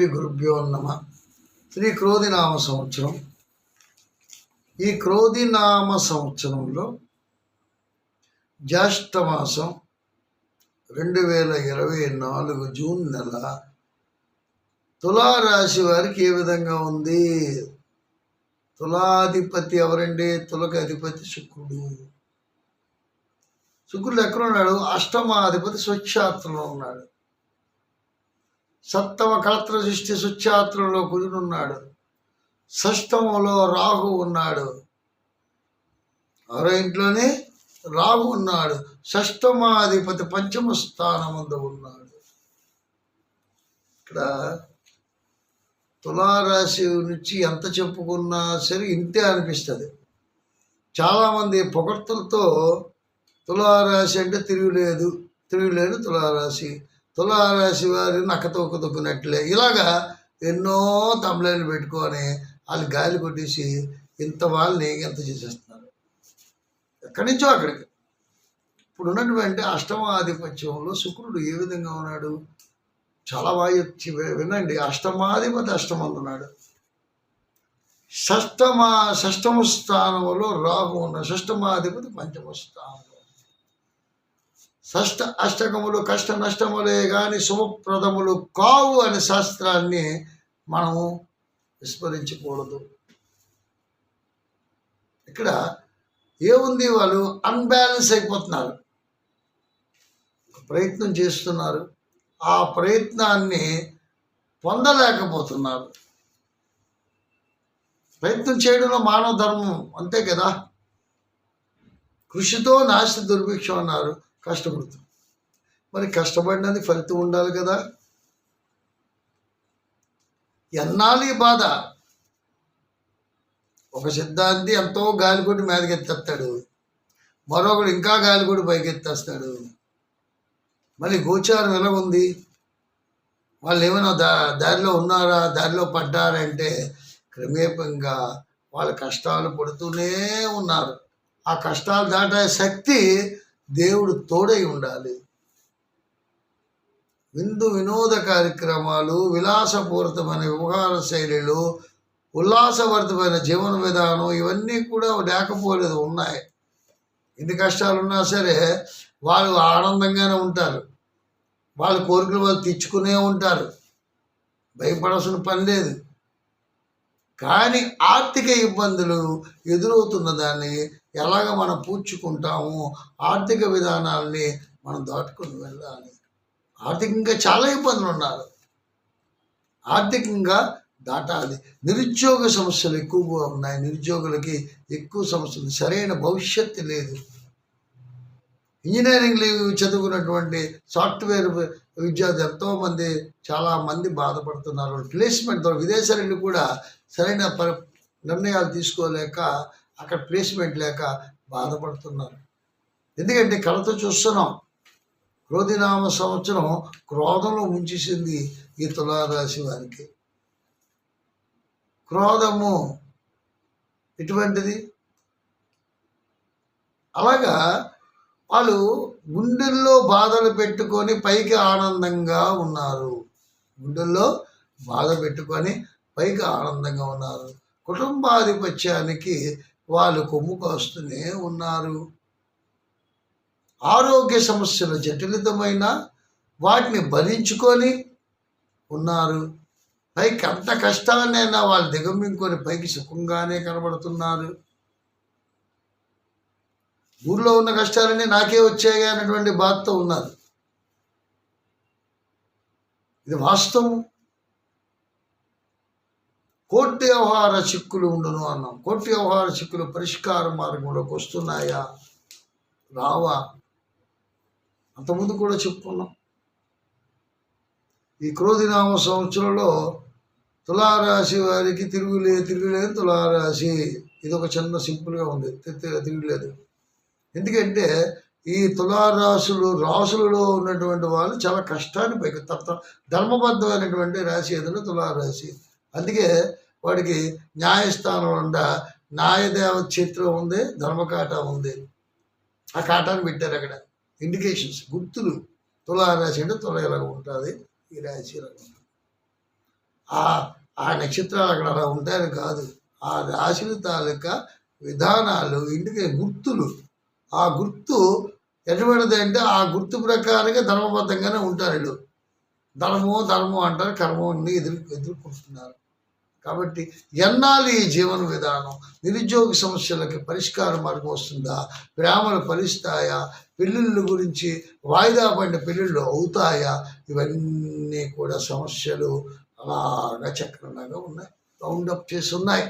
శ్రీ గురుభ్యో నమ. శ్రీ క్రోధినామ సంవత్సరం. ఈ క్రోధినామ సంవత్సరంలో జ్యేష్ఠ మాసం రెండు వేల ఇరవై నాలుగు జూన్ నెల తులారాశి వారికి ఏ విధంగా ఉంది? తులాధిపతి ఎవరండి? తులక అధిపతి శుక్రుడు. శుక్రుడు ఎక్కడ ఉన్నాడు? అష్టమాధిపతి స్వచ్ఛాత్రంలో ఉన్నాడు. సప్తమ కళత్ర సృష్టి స్వచ్ఛాత్రలో కుజునున్నాడు షష్టమంలో రాహు ఉన్నాడు. ఆరో ఇంట్లోనే రాహు ఉన్నాడు. షష్టమాధిపతి పంచమ స్థానమందు ఉన్నాడు. ఇక్కడ తులారాశి నుంచి ఎంత చెప్పుకున్నా సరే ఇంతే అనిపిస్తుంది. చాలామంది పొగడ్తలతో తులారాశి అంటే తిరుగులేదు తిరుగులేదు తులారాశి. తులారాశి వారి నక్కతోక తొక్కినట్లే. ఇలాగా ఎన్నో తమిళలు పెట్టుకొని వాళ్ళు గాలి కొట్టేసి ఇంత వాళ్ళని ఎంత చేసేస్తున్నారు? ఎక్కడి నుంచో అక్కడికి. ఇప్పుడు ఉన్నటువంటి అష్టమాధిపత్యంలో శుక్రుడు ఏ విధంగా ఉన్నాడు? చాలా బాగా వినండి. అష్టమాధిపతి అష్టమంది ఉన్నాడు. షష్టమా షష్టమ స్థానంలో రాహు ఉన్నాడు షష్టమాధిపతి పంచమ స్థానం. షష్ట అష్టకములు కష్ట నష్టములే కానీ శుభప్రదములు కావు అనే శాస్త్రాన్ని మనము విస్మరించకూడదు. ఇక్కడ ఏముంది వాళ్ళు? అన్బ్యాలెన్స్ అయిపోతున్నారు. ప్రయత్నం చేస్తున్నారు. ఆ ప్రయత్నాన్ని పొందలేకపోతున్నారు. ప్రయత్నం చేయడంలో మానవ ధర్మం అంతే కదా? కృషితో నాశ దుర్భిక్షం అన్నారు. కష్టపడుతూ మరి కష్టపడినది ఫలితం ఉండాలి కదా? ఎన్నాళ్ళు ఈ బాధ? ఒక సిద్ధాంతి ఎంతో గాలికొట్టి మీదకెత్తేస్తాడు. మరొకడు ఇంకా గాలికొట్టి పైకెత్తేస్తాడు. మళ్ళీ గోచారం ఎలా ఉంది? వాళ్ళు ఏమైనా దా దారిలో ఉన్నారా? దారిలో పడ్డారంటే క్రమేపంగా వాళ్ళ కష్టాలు పడుతూనే ఉన్నారు. ఆ కష్టాలు దాటే శక్తి దేవుడు తోడై ఉండాలి. విందు వినోద కార్యక్రమాలు విలాసపూరితమైన వ్యవహార శైలిలు ఉల్లాసభరితమైన జీవన విధానం ఇవన్నీ కూడా లేకపోలేదు ఉన్నాయి. ఎన్ని కష్టాలు ఉన్నా సరే వాళ్ళు ఆనందంగానే ఉంటారు. వాళ్ళ కోరికలు వాళ్ళు తెచ్చుకునే ఉంటారు. భయపడాల్సిన పని లేదు. కానీ ఆర్థిక ఇబ్బందులు ఎదురవుతున్న దాన్ని ఎలాగ మనం పూడ్చుకుంటాము ఆర్థిక విధానాల్ని మనం దాటుకొని వెళ్ళాలి. ఆర్థికంగా చాలా ఇబ్బందులు ఉన్నారు ఆర్థికంగా దాటాలి. నిరుద్యోగ సమస్యలు ఎక్కువగా ఉన్నాయి. నిరుద్యోగులకి ఎక్కువ సమస్యలు సరైన భవిష్యత్తు లేదు. ఇంజనీరింగ్ చదువుకున్నటువంటి సాఫ్ట్వేర్ విద్యార్థి ఎంతోమంది చాలా మంది బాధపడుతున్నారు. ప్లేస్మెంట్ విదేశాలను కూడా సరైన ప నిర్ణయాలు తీసుకోలేక అక్కడ ప్లేస్మెంట్ లేక బాధపడుతున్నారు. ఎందుకంటే కళతో చూస్తున్నాం. క్రోధినామ సంవత్సరం క్రోధంలో ముంచేసింది ఈ తులారాశి వారికి. క్రోధము ఎటువంటిది? అలాగా వాళ్ళు గుండెల్లో బాధలు పెట్టుకొని పైకి ఆనందంగా ఉన్నారు. గుండెల్లో బాధ పెట్టుకొని పైగా ఆనందంగా ఉన్నారు. కుటుంబాధిపత్యానికి వాళ్ళు కొమ్ము కాస్తూనే ఉన్నారు. ఆరోగ్య సమస్యలు జటిలితమైన వాటిని భరించుకొని ఉన్నారు. పైకి అంత కష్టాన్నైనా వాళ్ళు దిగమింకొని పైకి సుఖంగానే కనబడుతున్నారు. ఊళ్ళో ఉన్న కష్టాలన్నీ నాకే వచ్చాయి అన్నటువంటి బాధతో ఉన్నారు. ఇది వాస్తవం. కోర్టు వ్యవహార చిక్కులు ఉండను అన్నాం. కోర్టు వ్యవహార చిక్కులు పరిష్కార మార్గంలోకి వస్తున్నాయా? రావా? అంతకుముందు కూడా చెప్పుకున్నాం. ఈ క్రోధినామ సంవత్సరంలో తులారాశి వారికి తిరుగులేదు తిరుగులేదు తులారాశి. ఇది ఒక చిన్న సింపుల్గా ఉంది. తిరుగులేదు. ఎందుకంటే ఈ తులారాశులు రాసులలో ఉన్నటువంటి వాళ్ళు చాలా కష్టాన్ని పైకి తప్ప ధర్మబద్ధమైనటువంటి రాశి ఏదైనా తులారాశి. అందుకే వాడికి న్యాయస్థానం ఉండ న్యాయదేవ చిత్రం ఉంది ధర్మకాట ఉంది. ఆ కాటాన్ని పెట్టారు అక్కడ. ఇండికేషన్స్ గుర్తులు. తులారాశి అంటే తుల ఇలాగ ఉంటుంది ఈ రాశి ఇలాగ ఉంటుంది. ఆ ఆ నక్షత్రాలు అక్కడ అలా ఉంటాయని కాదు. ఆ రాశుల తాలూకా విధానాలు ఇంటికి గుర్తులు. ఆ గుర్తు ఎటువంటిది అంటే ఆ గుర్తు ప్రకారంగా ధర్మబద్ధంగానే ఉంటారు వీళ్ళు. ధర్మం ధర్మం అంటారు కర్మని ఎదురు ఎదుర్కొంటున్నారు కాబట్టి ఎన్నాళ్ళు ఈ జీవన విధానం? నిరుద్యోగ సమస్యలకి పరిష్కార మార్గం వస్తుందా? ప్రేమలు ఫలిస్తాయా పెళ్ళిళ్ళ గురించి వాయిదా పడిన పెళ్ళిళ్ళు అవుతాయా? ఇవన్నీ కూడా సమస్యలు అలాగా చక్రంలాగా ఉన్నాయి రౌండప్ చేసి ఉన్నాయి.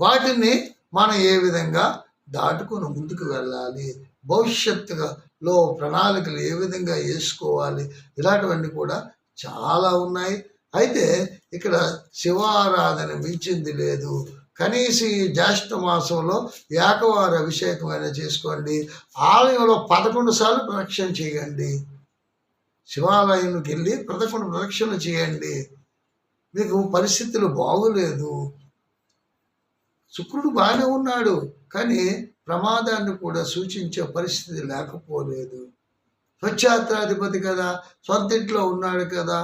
వాటిని మనం ఏ విధంగా దాటుకొని ముందుకు వెళ్ళాలి? భవిష్యత్తుగా లో ప్రణాళికలు ఏ విధంగా వేసుకోవాలి? ఇలాంటివన్నీ కూడా చాలా ఉన్నాయి. అయితే ఇక్కడ శివారాధన మించింది లేదు. కనీసం ఈ జ్యేష్ఠ మాసంలో ఏకవార అభిషేకమైన చేసుకోండి. ఆలయంలో పదకొండు సార్లు ప్రదక్షిణ చేయండి. శివాలయంకి వెళ్ళి పదకొండు ప్రదక్షిణ చేయండి. మీకు పరిస్థితులు బాగోలేదు. శుక్రుడు బాగానే ఉన్నాడు. కానీ ప్రమాదాన్ని కూడా సూచించే పరిస్థితి లేకపోలేదు. స్వచ్ఛాత్రాధిపతి కదా సొంత ఇంట్లో ఉన్నాడు కదా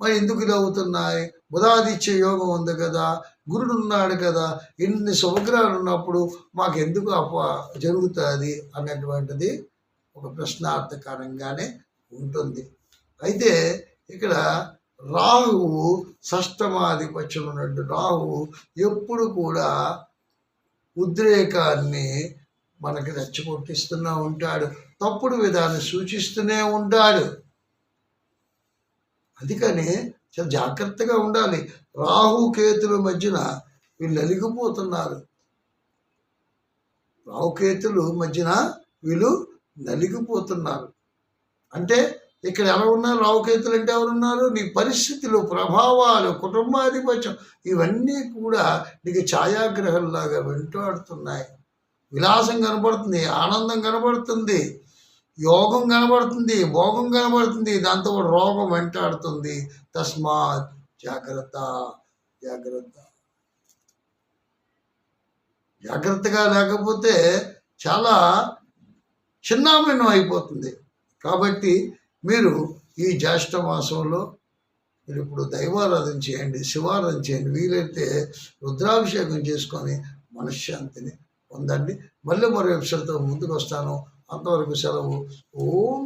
మరి ఎందుకు ఇది అవుతున్నాయి? బుధాదిత్య యోగం ఉంది కదా గురుడు ఉన్నాడు కదా ఇన్ని శుభగ్రహాలు ఉన్నప్పుడు మాకు ఎందుకు అప జరుగుతుంది అన్నటువంటిది ఒక ప్రశ్నార్థకరంగానే ఉంటుంది. అయితే ఇక్కడ రాహువు షష్టమాధిపత్యం ఉన్నట్టు రాహువు ఎప్పుడు కూడా ఉద్రేకాన్ని మనకి రెచ్చగొట్టిస్తూనే ఉంటాడు. తప్పుడు విధాన్ని సూచిస్తూనే ఉంటాడు అందుకని చాలా జాగ్రత్తగా ఉండాలి. రాహుకేతుల మధ్యన వీళ్ళు నలిగిపోతున్నారు. రాహుకేతులు మధ్యన వీళ్ళు నలిగిపోతున్నారు. అంటే ఇక్కడ ఎలా ఉన్నారు? రావుకేతులు అంటే ఎవరున్నారు నీ పరిస్థితులు ప్రభావాలు కుటుంబాధిపత్యం ఇవన్నీ కూడా నీకు ఛాయాగ్రహంలాగా వెంటాడుతున్నాయి. విలాసం కనబడుతుంది ఆనందం కనబడుతుంది యోగం కనబడుతుంది భోగం కనబడుతుంది దాంతో కూడా రోగం వెంటాడుతుంది. తస్మాత్ జాగ్రత్త జాగ్రత్త. జాగ్రత్తగా లేకపోతే చాలా చిన్నాభిన్నం అయిపోతుంది. కాబట్టి మీరు ఈ జ్యేష్ఠ మాసంలో మీరు ఇప్పుడు దైవారాధన చేయండి శివారాధన చేయండి వీలైతే రుద్రాభిషేకం చేసుకొని మనశ్శాంతిని పొందండి. మళ్ళీ మరో ఎపిసోడ్తో ముందుకు వస్తాను. అంతవరకు సెలవు. ఓం